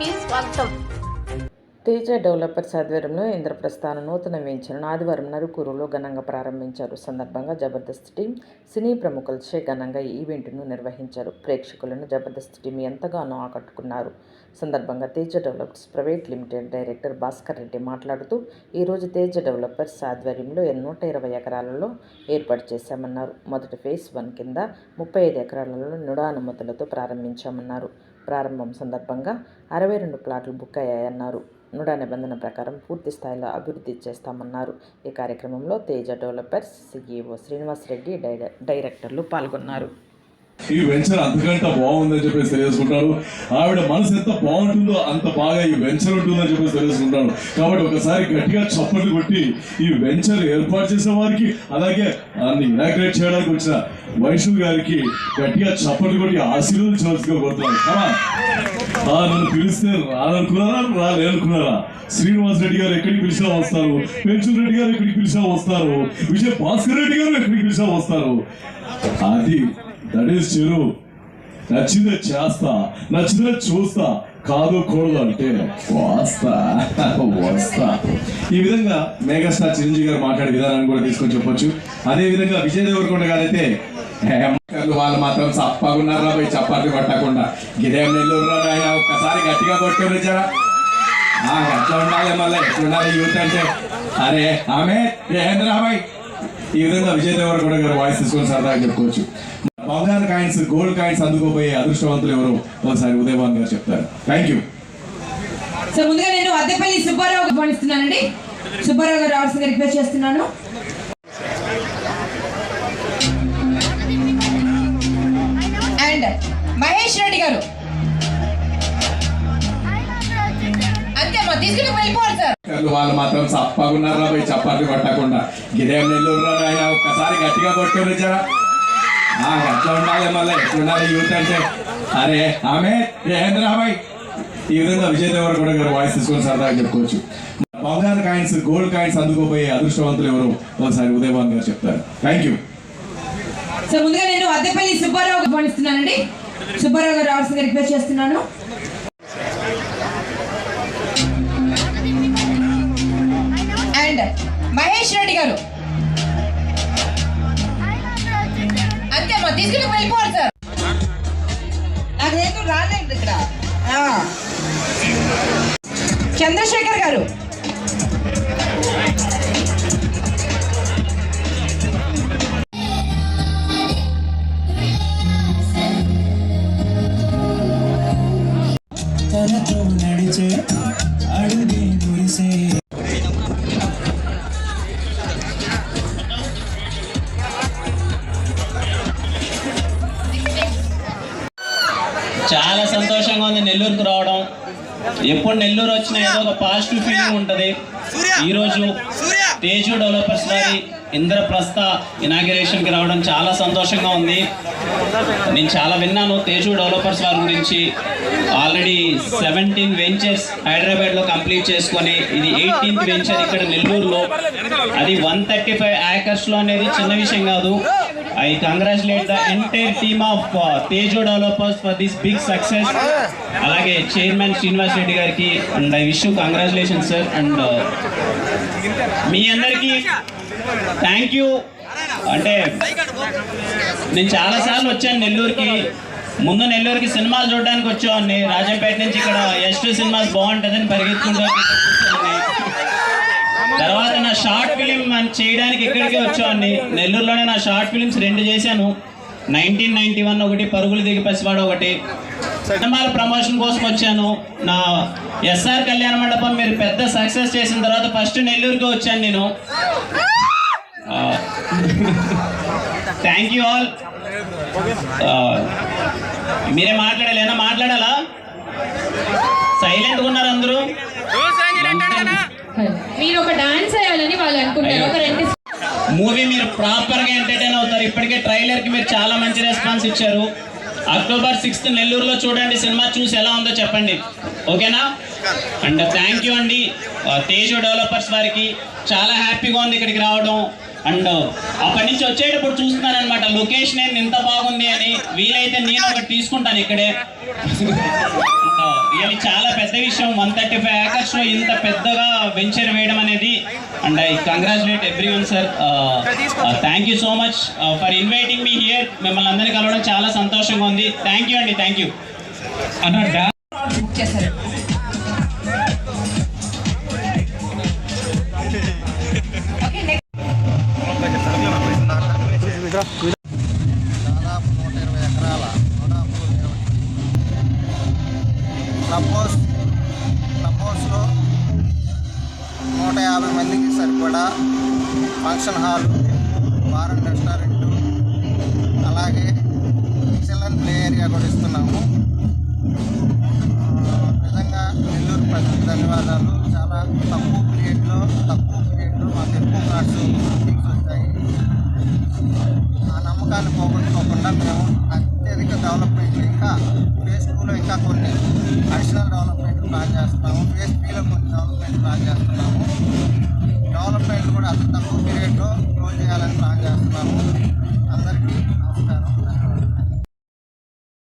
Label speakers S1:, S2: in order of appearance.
S1: కి స్వాగతం.
S2: తేజ డెవలపర్స్ ఆధ్వర్యంలో ఇంద్రప్రస్థాన నూతన వెంచర్ను ఆదివారం నరుకూరులో ఘనంగా ప్రారంభించారు. సందర్భంగా జబర్దస్త్ టీం సినీ ప్రముఖులచే ఘనంగా ఈ ఈవెంట్ను నిర్వహించారు. ప్రేక్షకులను జబర్దస్త్ టీం ఎంతగానో ఆకట్టుకున్నారు. సందర్భంగా Teja developers private limited director Bhaskar Reddy మాట్లాడుతూ ఈరోజు తేజ డెవలపర్స్ ఆధ్వర్యంలో నూట ఇరవై ఎకరాలలో ఏర్పాటు చేశామన్నారు. మొదటి ఫేజ్ వన్ కింద ముప్పై ఐదు ఎకరాలలో నుడా అనుమతులతో ప్రారంభించామన్నారు. ప్రారంభం సందర్భంగా అరవై రెండు ప్లాట్లు బుక్ అయ్యాయన్నారు. నుడా నిబంధన ప్రకారం పూర్తి స్థాయిలో అభివృద్ధి చేస్తామన్నారు. ఈ కార్యక్రమంలో తేజ డెవలపర్స్ సిఇఓ శ్రీనివాస్ రెడ్డి డైరెక్టర్లు పాల్గొన్నారు.
S3: ఈ వెంచర్ అంతకంటే బాగుందని చెప్పేసి తెలియజేసుకుంటారు ఆవిడ మనసు ఎంత బాగుంటుందో అంత బాగా ఈ వెంచర్ ఉంటుందని చెప్పేసి తెలియజేసుకుంటారు కాబట్టి ఒకసారి గట్టిగా చప్పట్లు కొట్టి ఈ వెంచర్ ఏర్పాటు చేసిన వారికి అలాగే దాన్ని ఇనాగ్రేట్ చేయడానికి వచ్చిన వైష్ణవ్ గారికి గట్టిగా చప్పట్లు కొట్టి ఆశీర్వదించవలసిగా కోరుతున్నాను. నన్ను పిలిస్తే రాననుకున్నారా రాలేనుకున్నారా శ్రీనివాస్ రెడ్డి గారు ఎక్కడికి పిలిచినా వస్తారు. పెంచు రెడ్డి గారు ఎక్కడికి పిలిచినా వస్తారు. విజయ భాస్కర్ రెడ్డి గారు ఎక్కడికి పిలిచినా వస్తారు. అది దట్ ఈస్ చిరు నచ్చిందే చేస్తా నచ్చిందే చూస్తా కాదు కూడదు అంటే వస్తా వస్తా. ఈ విధంగా మెగాస్టార్ చిరంజీవి గారు మాట్లాడే విధానాన్ని కూడా తీసుకొని చెప్పొచ్చు. అదే విధంగా విజయ్ దేవరకొండ గారైతే వాళ్ళు మాత్రం చప్పగున్నారా పోయి చప్పట్లు కొట్టకుండా గిరేం నెల్లూరు ఆయన ఒక్కసారి గట్టిగా కొట్టుకొని వచ్చారా ఆ, ఎట్లా ఉండాలి మళ్ళీ? ఎట్లా ఉండాలి యూత్ అంటే? అరే ఆమె ఏంద్ర ఈ విధంగా విజయ్ దేవరకొండ గారు వాయిస్ తీసుకొని సరదాగా చెప్పుకోవచ్చు. బంగారు కాయిన్స్ గోల్డ్ కాయిన్స్ అందుకోబోయే అదృష్టవంతులు ఎవరు? ఒకసారి ఉదయభాన్ గారు చెప్తారు. థ్యాంక్ యూ
S4: సో ముందుగా నేను అద్దెపల్లి సుబ్బారావు ఆహ్వానిస్తున్నానండి. సుబ్బారావు గారు రావాల్సిందిగా రిక్వెస్ట్ చేస్తున్నాను. అండ్ మహేష్ రెడ్డి గారు. అంతేమ్మా తీసుకుని వెళ్ళిపోవాలి సార్.
S3: కర్లు వాళ్ళు మాత్రం చప్పగున్నారా పోయి చప్పట్లు కొట్టకుండా గిదేం నెల్లూరు ఆయన ఒక్కసారి గట్టిగా కొట్టుకొని వచ్చారా ఆ, ఉండాలి మళ్ళీ. యూత్ అంటే? అరే ఆమె ఏంద్ర ఈ విధంగా విజయ్ దేవరకొండ గారు వాయిస్ తీసుకొని సరదాగా చెప్పుకోవచ్చు. బంగారు కాయిన్స్ గోల్డ్ కాయిన్స్ అందుకోబోయే అదృష్టవంతులు ఎవరు? ఒకసారి ఉదయభాన్ గారు చెప్తారు. థ్యాంక్ యూ
S4: సో ముందుగా నేను అద్దెపల్లి సుబ్బారావు ఆహ్వానిస్తున్నానండి సుబ్బారావు గారు రావాల్సిందిగా రిక్వెస్ట్ చేస్తున్నాను. అండ్ మహేష్ రెడ్డి గారు. తీసుకుని వెళ్ళిపోవాలి సార్
S5: ఉంది నెల్లూరుకు రావడం ఎప్పుడు నెల్లూరు వచ్చినా ఏదో ఒక పాజిటివ్ ఫీలింగ్ ఉంటుంది. ఈరోజు తేజు డెవలపర్స్ వారి ఇంద్రప్రస్థ ఇనాగ్రేషన్కి రావడం చాలా సంతోషంగా ఉంది. నేను చాలా విన్నాను తేజు డెవలపర్స్ వారి గురించి. ఆల్రెడీ సెవెంటీన్ వెంచర్స్ హైదరాబాద్లో కంప్లీట్ చేసుకొని ఇది ఎయిటీన్త్ వెంచర్ ఇక్కడ నెల్లూరులో. అది వన్ థర్టీ ఫైవ్ ఏకర్స్లో అనేది చిన్న విషయం కాదు. I congratulate the entire team of Teju developers for this big success అలాగే చైర్మన్ శ్రీనివాస్ రెడ్డి గారికి and I wish congratulation sir and మీ అందరికీ థ్యాంక్ యూ అంటే నేను చాలాసార్లు వచ్చాను నెల్లూరుకి. ముందు నెల్లూరుకి సినిమాలు చూడడానికి వచ్చేవాడిని రాజంపేట నుంచి ఇక్కడ ఎస్ టూ సినిమాస్ బాగుంటుందని పరిగెత్తుకుంటూ షార్ట్ ఫిలిం చేయడానికి ఇక్కడికి వచ్చామండి నెల్లూరులోనే నా షార్ట్ ఫిలిమ్స్ రెండు చేశాను. నైన్టీన్ నైన్టీ వన్ ఒకటి పరుగులు దిగి పసివాడు ఒకటి. సినిమాల ప్రమోషన్ కోసం వచ్చాను. నా ఎస్ఆర్ కళ్యాణ మండపం మీరు పెద్ద సక్సెస్ చేసిన తర్వాత ఫస్ట్ నెల్లూరుకి వచ్చాను నేను. Thank you all. మీరే మాట్లాడాలి. ఏమన్నా మాట్లాడాలా? సైలెంట్గా ఉన్నారు అందరూ.
S6: మీరు ఒక డాన్స్ వేయాలని వాళ్ళు అనుకుంటారు ఒక రెండు
S5: మూవీ మీరు ప్రాపర్గా ఎంటర్టైన్ అవుతారు. ఇప్పటికే ట్రైలర్కి మీరు చాలా మంచి రెస్పాన్స్ ఇచ్చారు. అక్టోబర్ సిక్స్త్ నెల్లూరులో చూడండి. సినిమా చూసి ఎలా ఉందో చెప్పండి. ఓకేనా? అండ్ థ్యాంక్ యూ అండి. తేజు డెవలపర్స్ వారికి చాలా హ్యాపీగా ఉంది ఇక్కడికి రావడం. అండ్ అక్కడి నుంచి వచ్చేటప్పుడు చూస్తున్నాను అనమాట లొకేషన్ ఏంది? ఇంత బాగుంది అని. వీలైతే నేను ఒకటి తీసుకుంటాను ఇక్కడే. రియల్లీ చాలా పెద్ద విషయం. వన్ థర్టీ ఫైవ్ ఏకర్స్లో ఇంత పెద్దగా వెంచర్ వేయడం అనేది. And I congratulate every one sir thank you so much for inviting me here మిమ్మల్ని అందరినీ కలవడం చాలా సంతోషంగా ఉంది. థ్యాంక్ యూ అండి. థ్యాంక్ యూ
S7: అన్న
S4: చేశారు.
S1: క్లబ్ హౌస్ క్లబ్ హౌస్లో నూట యాభై మందికి సరిపడా function hall bar and restaurant అలాగే ఎక్సలెంట్ ప్లే ఏరియా కూడా ఇస్తున్నాము. నిజంగా నెల్లూరు ప్రజలకు ధన్యవాదాలు. చాలా తక్కువ పీరియడ్లో తక్కువ పీరియడ్లో మాకు ఎక్కువ కార్డ్స్ వచ్చాయి. ఆ నమ్మకాన్ని పోగొట్టుకోకుండా మేము చేస్తున్నాము ఫేజ్ బీలో కొన్ని డెవలప్మెంట్ ప్లాన్ చేస్తున్నాము డెవలప్మెంట్ కూడా అంత తక్కువ పీరియడ్లో క్లోజ్ చేయాలని ప్లాన్ చేస్తున్నాము అందరికీ నమస్కారం